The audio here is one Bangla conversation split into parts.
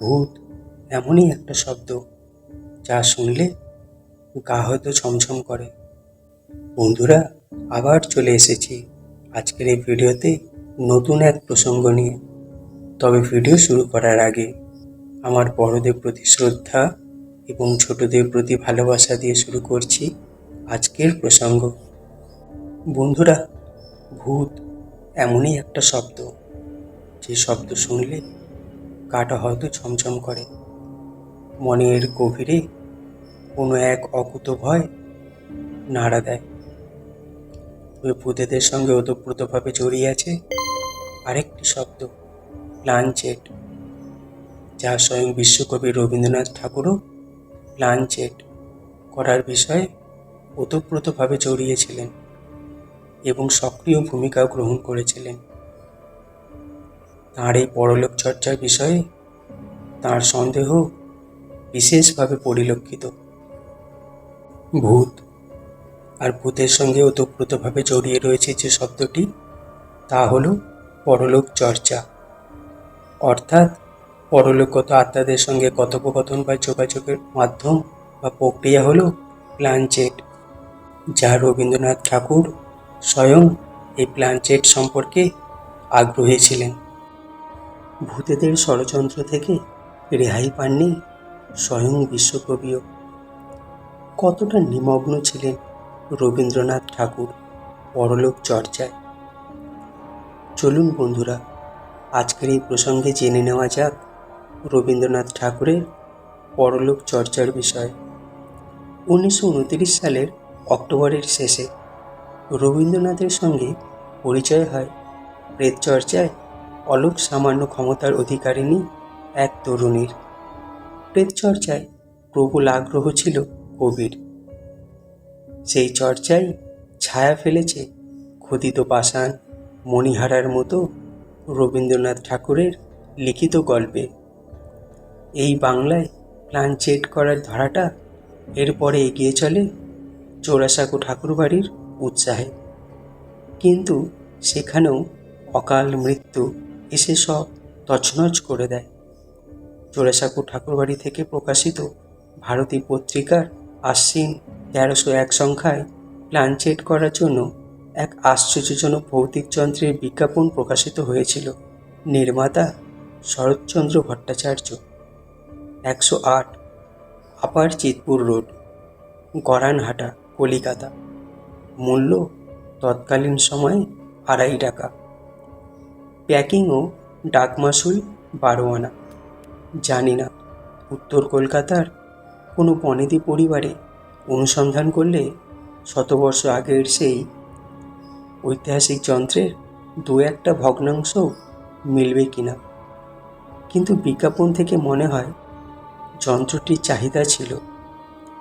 ভূত এমনই একটা শব্দ যা শুনলে গা হয়তো ছমছম করে। বন্ধুরা, আবার চলে এসেছি আজকের এই ভিডিওতে নতুন এক প্রসঙ্গ নিয়ে। তবে ভিডিও শুরু করার আগে আমার বড়দের প্রতি শ্রদ্ধা এবং ছোটদের প্রতি ভালোবাসা দিয়ে শুরু করছি আজকের প্রসঙ্গ। বন্ধুরা, ভূত এমনই একটা শব্দ। যে শব্দ শুনলে গাটা হয়তো ছমছম করে। মনের গভীরে কোনো এক অকুত ভয় নাড়া দেয়। তবে ভূতেদের সঙ্গে ওতপ্রোতভাবে জড়িয়ে আছে আরেকটি শব্দ প্লানচেট যা স্বয়ং বিশ্বকবি রবীন্দ্রনাথ ঠাকুরও প্লানচেট করার বিষয়ে ওতপ্রোতভাবে জড়িয়েছিলেন এবং সক্রিয় ভূমিকা গ্রহণ করেছিলেন। তাঁর এই পরলোক চর্চার বিষয়ে তাঁর সন্দেহ বিশেষভাবে পরিলক্ষিত। ভূত আর ভূতের সঙ্গে ওতপ্রোতভাবে জড়িয়ে রয়েছে যে শব্দটি, তা হল পরলোক চর্চা অর্থাৎ পরলোকগত আত্মাদের সঙ্গে কথোপকথন বা যোগাযোগের মাধ্যম বা প্রক্রিয়া হল প্লানচেট যা রবীন্দ্রনাথ ঠাকুর স্বয়ং এই প্লানচেট সম্পর্কে আগ্রহী ছিলেন। ভূতেদের ষড়যন্ত্র থেকে রেহাই পাননি স্বয়ং বিশ্বকবিও। কতটা নিমগ্ন ছিলেন রবীন্দ্রনাথ ঠাকুর পরলোক চর্চায়। চলুন বন্ধুরা, আজকের এই প্রসঙ্গে জেনে নেওয়া যাক রবীন্দ্রনাথ ঠাকুরের পরলোক চর্চার বিষয়। উনিশশো সালের অক্টোবরের শেষে রবীন্দ্রনাথের সঙ্গে পরিচয় হয় প্রেত চর্চায় অলোক সামান্য ক্ষমতার অধিকারিণী এক তরুণীর। প্রেত চর্চায় প্রবল আগ্রহ ছিল কবির। সেই চর্চায় ছায়া ফেলেছে খোদিত পাষাণ মণিহারার মতো রবীন্দ্রনাথ ঠাকুরের লিখিত গল্পে। এই বাংলায় প্লান চেট করার ধারাটা এরপরে এগিয়ে চলে চোরাসাঁকো ঠাকুরবাড়ির উৎসাহে। কিন্তু সেখানেও অকাল মৃত্যু এসে সব তছনছ করে দেয়। চোরাসাঁকো ঠাকুরবাড়ি থেকে প্রকাশিত ভারতী পত্রিকার আশ্বিন তেরোশো এক সংখ্যায় প্লানচেট করার জন্য এক আশ্চর্যজনক ভৌতিক যন্ত্রের বিজ্ঞাপন প্রকাশিত হয়েছিল নির্মাতা শরৎচন্দ্র ভট্টাচার্য, একশো আট আপার চিতপুর রোড, গরানহাটা, কলিকাতা। মূল্য তৎকালীন সময়ে আড়াই টাকা। প্যাকিং ও ডাকমাসুল বারো আনা জানি না, উত্তর কলকাতার কোনো বনেদি পরিবারে অনুসন্ধান করলে শতবর্ষ আগের সেই ঐতিহাসিক যন্ত্রের দু একটা ভগ্নাংশ মিলবে কিনা কিন্তু বিজ্ঞাপন থেকে মনে হয় যন্ত্রটির চাহিদা ছিল।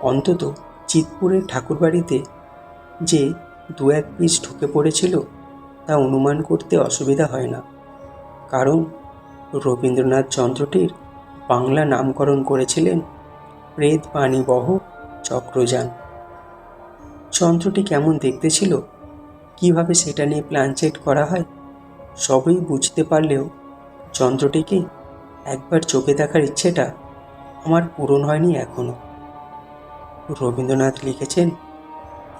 অন্তত চিতপুরের ঠাকুরবাড়িতে যে দু এক পিস ঢুকে পড়েছিল তা অনুমান করতে অসুবিধা হয় না। কারণ রবীন্দ্রনাথ যন্ত্রটির বাংলা নামকরণ করেছিলেন প্রেত বাণীবহ চক্রযান। যন্ত্রটি কেমন দেখতে ছিল, কীভাবে সেটা নিয়ে প্ল্যানচেট করা হয়, সবই বুঝতে পারলেও যন্ত্রটিকে একবার চোখে দেখার ইচ্ছেটা আমার পূরণ হয়নি এখনও রবীন্দ্রনাথ লিখেছেন,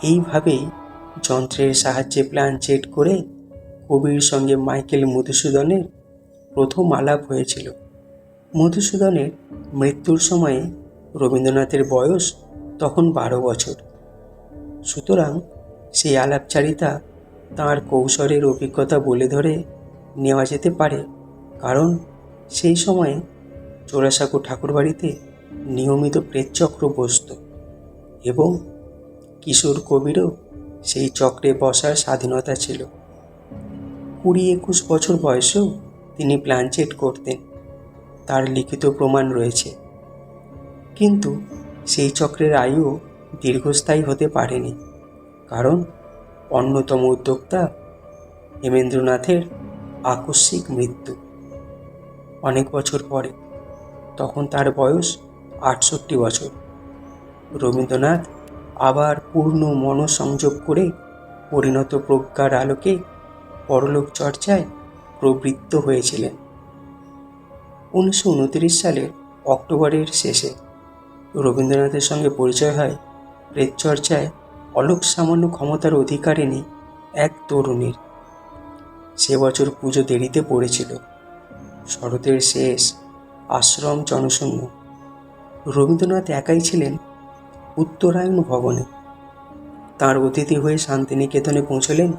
এইভাবেই যন্ত্রের সাহায্যে প্ল্যান চেট করে কবির সঙ্গে মাইকেল মধুসূদনের প্রথম আলাপ হয়েছিল। মধুসূদনের মৃত্যুর সময়ে রবীন্দ্রনাথের বয়স তখন বারো বছর। সুতরাং সেই আলাপচারিতা তাঁর কৌশলের অভিজ্ঞতা বলে ধরে নেওয়া যেতে পারে, কারণ সেই সময়ে চোরাসাঁকো ঠাকুরবাড়িতে নিয়মিত প্রেতচক্র বসত এবং কিশোর কবিরও সেই চক্রে বসার স্বাধীনতা ছিল। কুড়ি একুশ বছর বয়সেও তিনি প্ল্যানচেট করতেন। তার লিখিত প্রমাণ রয়েছে। কিন্তু সেই চক্রের আয়ু দীর্ঘস্থায়ী হতে পারেনি। কারণ অন্যতম উদ্যোক্তা হেমেন্দ্রনাথের আকস্মিক মৃত্যু। অনেক বছর পরে, তখন তার বয়স আটষট্টি বছর। রবীন্দ্রনাথ আবার পূর্ণ মনসংযোগ করে পরিণত প্রজ্ঞার আলোকে পরলোক চর্চায় প্রবৃত্ত হয়েছিলেন। উনিশশো উনত্রিশ সালের অক্টোবরের শেষে রবীন্দ্রনাথের সঙ্গে পরিচয় হয়। প্রেতচর্চায় অলোক সামান্য ক্ষমতার অধিকারিণী এক তরুণীর। সে বছর পুজো দেরিতে পড়েছিল। শরতের শেষ আশ্রম জনশূন্য। রবীন্দ্রনাথ একাই ছিলেন উত্তরায়ণ ভবনে। তার অতিথি হয়ে শান্তিনিকেতনে পৌঁছলেন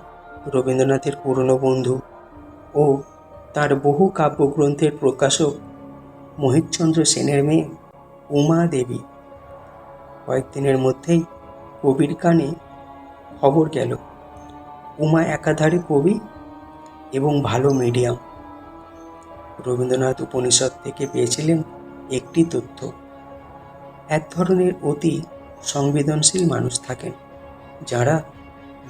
রবীন্দ্রনাথের পুরনো বন্ধু ও তার বহু কাব্যগ্রন্থের প্রকাশক মহিতচন্দ্র সেনের মেয়ে উমা দেবী। কয়েকদিনের মধ্যেই কবির কানে খবর গেল। উমা একাধারে কবি এবং ভালো মিডিয়াম। রবীন্দ্রনাথ উপনিষদ থেকে পেয়েছিলেন একটি তথ্য। এক ধরনের অতি সংবেদনশীল মানুষ থাকেন যারা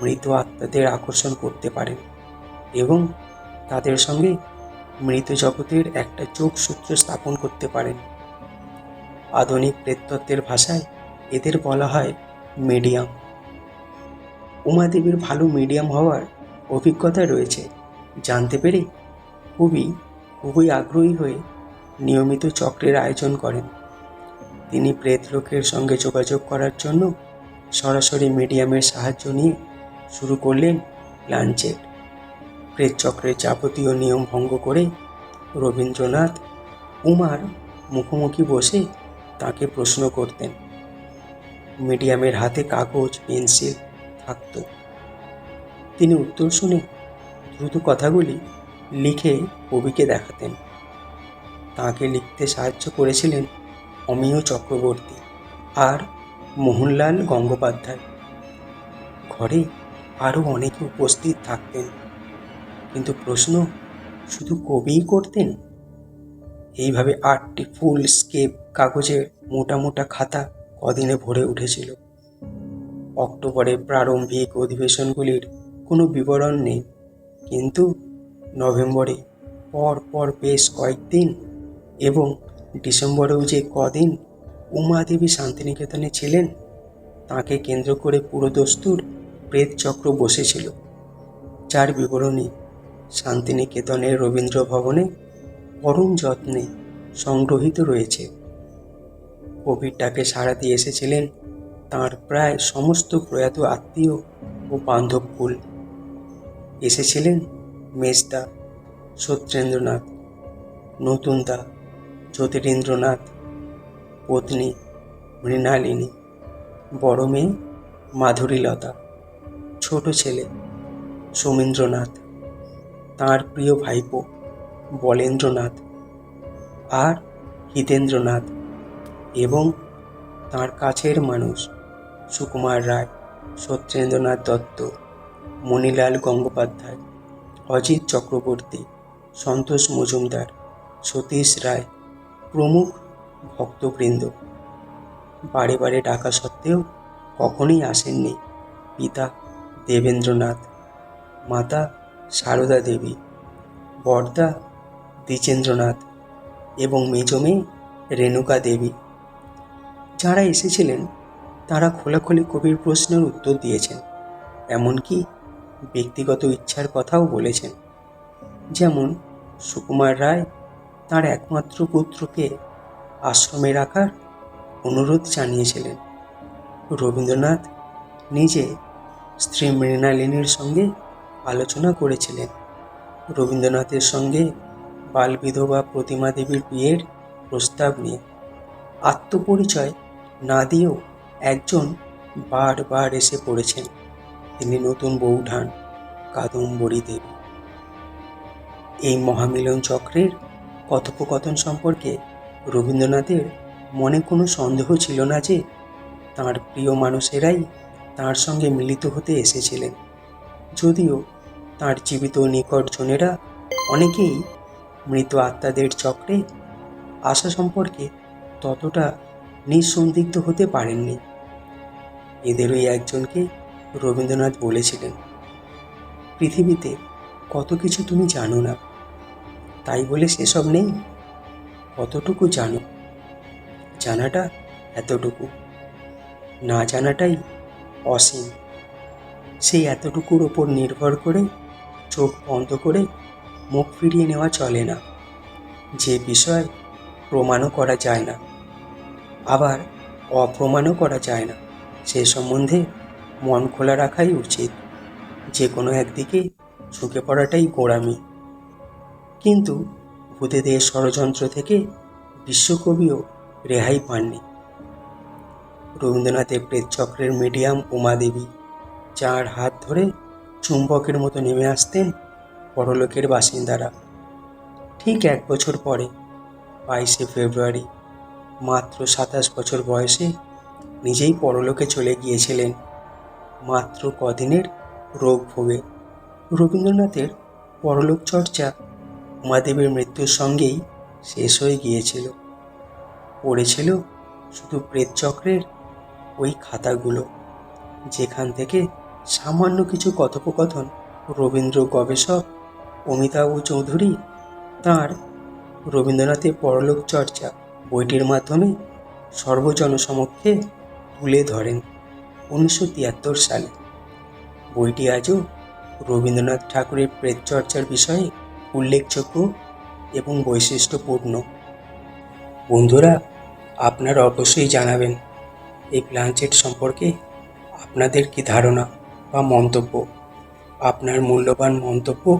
মৃত আত্মাদের আকর্ষণ করতে পারেন এবং তাদের সঙ্গে মৃত জগতের একটা যোগসূত্র স্থাপন করতে পারেন আধুনিক প্রেততত্ত্বের ভাষায় এদের বলা হয় মিডিয়াম। উমাদেবীর ভালো মিডিয়াম হওয়ার অভিজ্ঞতা রয়েছে। জানতে পেরে খুবই খুবই আগ্রহী হয়ে নিয়মিত চক্রের আয়োজন করেন। তিনি প্রেতলোকের সঙ্গে যোগাযোগ করার জন্য সরাসরি মিডিয়ামের সাহায্য নিয়ে শুরু করলেন প্ল্যানচেট প্রেত চক্রের যাবতীয় নিয়ম ভঙ্গ করে রবীন্দ্রনাথ উমার মুখোমুখি বসে তাকে প্রশ্ন করতেন। মিডিয়ামের হাতে কাগজ, পেন্সিল থাকত। তিনি উত্তর শুনে দ্রুত কথাগুলি লিখে কবিকে দেখাতেন। তাকে লিখতে সাহায্য করেছিলেন অমিয় চক্রবর্তী আর মোহনলাল গঙ্গোপাধ্যায়। ঘরে আরও অনেকে উপস্থিত থাকতেন। কিন্তু প্রশ্ন, শুধু কবিই করতেন? এইভাবে আটটি ফুল স্কেপ কাগজের মোটা মোটা খাতা কদিনে ভরে উঠেছিল। অক্টোবরে প্রারম্ভিক অধিবেশনগুলির কোনো বিবরণ নেই। কিন্তু নভেম্বরে পর পর বেশ কয়েকদিন এবং ডিসেম্বরেও যে কদিন উমাদেবী শান্তিনিকেতনে ছিলেন, তাকে কেন্দ্র করে পুরোদস্তুর প্রেত চক্র বসেছিল। যার বিবরণী শান্তিনিকেতনের রবীন্দ্র ভবনে পরম যত্নে সংগ্রহীত রয়েছে। ডাকে সাড়া দিয়ে এসেছিলেন তাঁর প্রায় সমস্ত প্রয়াত আত্মীয় ও বান্ধবকুল এসেছিলেন মেজদা সত্যেন্দ্রনাথ, নতুনদা জ্যোতিরেন্দ্রনাথ, পত্নী মৃণালিনী, বড় মেয়ে মাধুরীলতা। ছোট ছেলে, সোমেন্দ্রনাথ। তাঁর প্রিয় ভাইপো বলেন্দ্রনাথ আর হিতেন্দ্রনাথ এবং তাঁর কাছের মানুষ সুকুমার রায়, সত্যেন্দ্রনাথ দত্ত, মণিলাল গঙ্গোপাধ্যায়, অজিত চক্রবর্তী, সন্তোষ মজুমদার, সতীশ রায় প্রমুখ ভক্তবৃন্দ। বারে বারে ডাকা সত্ত্বেও কখনোই আসেননি পিতা দেবেন্দ্রনাথ। মাতা সারদা দেবী, বর্দা দ্বিজেন্দ্রনাথ এবং মেজ রেণুকা দেবী। যারা এসেছিলেন, তারা খোলাখুলি কবির প্রশ্নের উত্তর দিয়েছেন, এমনকি ব্যক্তিগত ইচ্ছার কথাও বলেছেন। যেমন, সুকুমার রায় তার একমাত্র পুত্রকে আশ্রমে রাখার অনুরোধ জানিয়েছিলেন। রবীন্দ্রনাথ নিজে স্ত্রী মৃণালিনীর সঙ্গে আলোচনা করেছিলেন। রবীন্দ্রনাথের সঙ্গে বালবিধবা প্রতিমা দেবীর বিয়ের প্রস্তাব নিয়ে। আত্মপরিচয় না দিয়েও একজন বারবার এসে পড়েছেন। তিনি নতুন বৌঠান কাদম্বরী দেবী। এই মহামিলন চক্রের কথোপকথন সম্পর্কে রবীন্দ্রনাথের মনে কোনো সন্দেহ ছিল না যে তাঁর প্রিয় মানুষেরাই তাঁর সঙ্গে মিলিত হতে এসেছিলেন। যদিও তাঁর জীবিত নিকটজনেরা অনেকেই মৃত আত্মাদের চক্রে আসা সম্পর্কে ততটা নিঃসন্দিগ্ধ হতে পারেননি। এদেরই একজনকে রবীন্দ্রনাথ বলেছিলেন, পৃথিবীতে কত কিছু তুমি জানো না, তাই বলে সেসব নেই। কতটুকু জানো, জানাটা এতটুকু। না জানাটাই অসীম। সেই এতটুকুর ওপর নির্ভর করে, চোখ বন্ধ করে মুখ ফিরিয়ে নেওয়া চলে না। যে বিষয় প্রমাণও করা যায় না। আবার অপ্রমাণও করা যায় না। সে সম্বন্ধে মন খোলা রাখাই উচিত। যে কোনো একদিকে ঝুঁকে পড়াটাই গোড়ামি। কিন্তু ভূতেদের ষড়যন্ত্র থেকে বিশ্বকবিও রেহাই পাননি। রবীন্দ্রনাথের প্রেতচক্রের মিডিয়াম উমাদেবী যার হাত ধরে চুম্বকের মতো নেমে আসতেন পরলোকের বাসিন্দারা। ঠিক এক বছর পরে, বাইশে ফেব্রুয়ারি, মাত্র সাতাশ বছর বয়সে নিজেই পরলোকে চলে গিয়েছিলেন। মাত্র কদিনের রোগ ভোগে। রবীন্দ্রনাথের পরলোক চর্চা উমাদেবীর মৃত্যুর সঙ্গেই শেষ হয়ে গিয়েছিল। পড়েছিল শুধু প্রেতচক্রের ওই খাতাগুলো, যেখান থেকে সামান্য কিছু কথোপকথন রবীন্দ্র গবেষক অমিতাভ চৌধুরী তার রবীন্দ্রনাথের পরলোক চর্চা বইটির মাধ্যমে সর্বজনসমক্ষে তুলে ধরেন উনিশশো তিয়াত্তর সালে। বইটি আজও রবীন্দ্রনাথ ঠাকুরের প্রেতচর্চার বিষয়ে উল্লেখযোগ্য এবং বৈশিষ্ট্যপূর্ণ। বন্ধুরা, আপনারা অবশ্যই জানাবেন এই প্ল্যানচেট সম্পর্কে আপনাদের কি ধারণা বা মন্তব্য? আপনার মূল্যবান মন্তব্য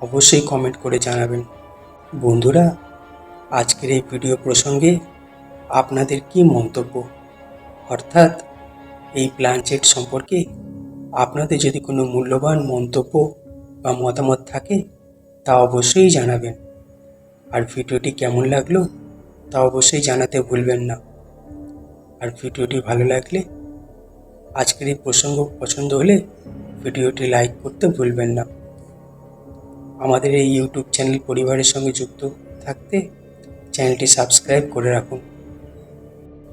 অবশ্যই কমেন্ট করে জানাবেন। বন্ধুরা, আজকের এই ভিডিও প্রসঙ্গে আপনাদের কি মন্তব্য? অর্থাৎ, এই প্ল্যানচেট সম্পর্কে আপনাদের যদি কোনো মূল্যবান মন্তব্য বা মতামত থাকে, তা অবশ্যই জানাবেন। আর ভিডিওটি কেমন লাগল, তা অবশ্যই জানাতে ভুলবেন না। আর ভিডিওটি ভালো লাগলে আজকের এই প্রসঙ্গ পছন্দ হলে ভিডিওটি লাইক করতে ভুলবেন না। আমাদের এই ইউটিউব চ্যানেল পরিবারের সঙ্গে যুক্ত থাকতে চ্যানেলটি সাবস্ক্রাইব করে রাখুন।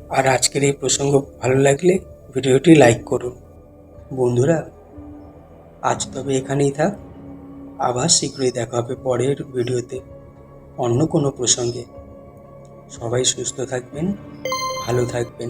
আর আজকের এই প্রসঙ্গ ভালো লাগলে ভিডিওটি লাইক করুন। বন্ধুরা, আজ তবে এখানেই থাক। আবার শীঘ্রই দেখা হবে পরের ভিডিওতে অন্য কোনো প্রসঙ্গে। সবাই সুস্থ থাকবেন। ভালো থাকবেন।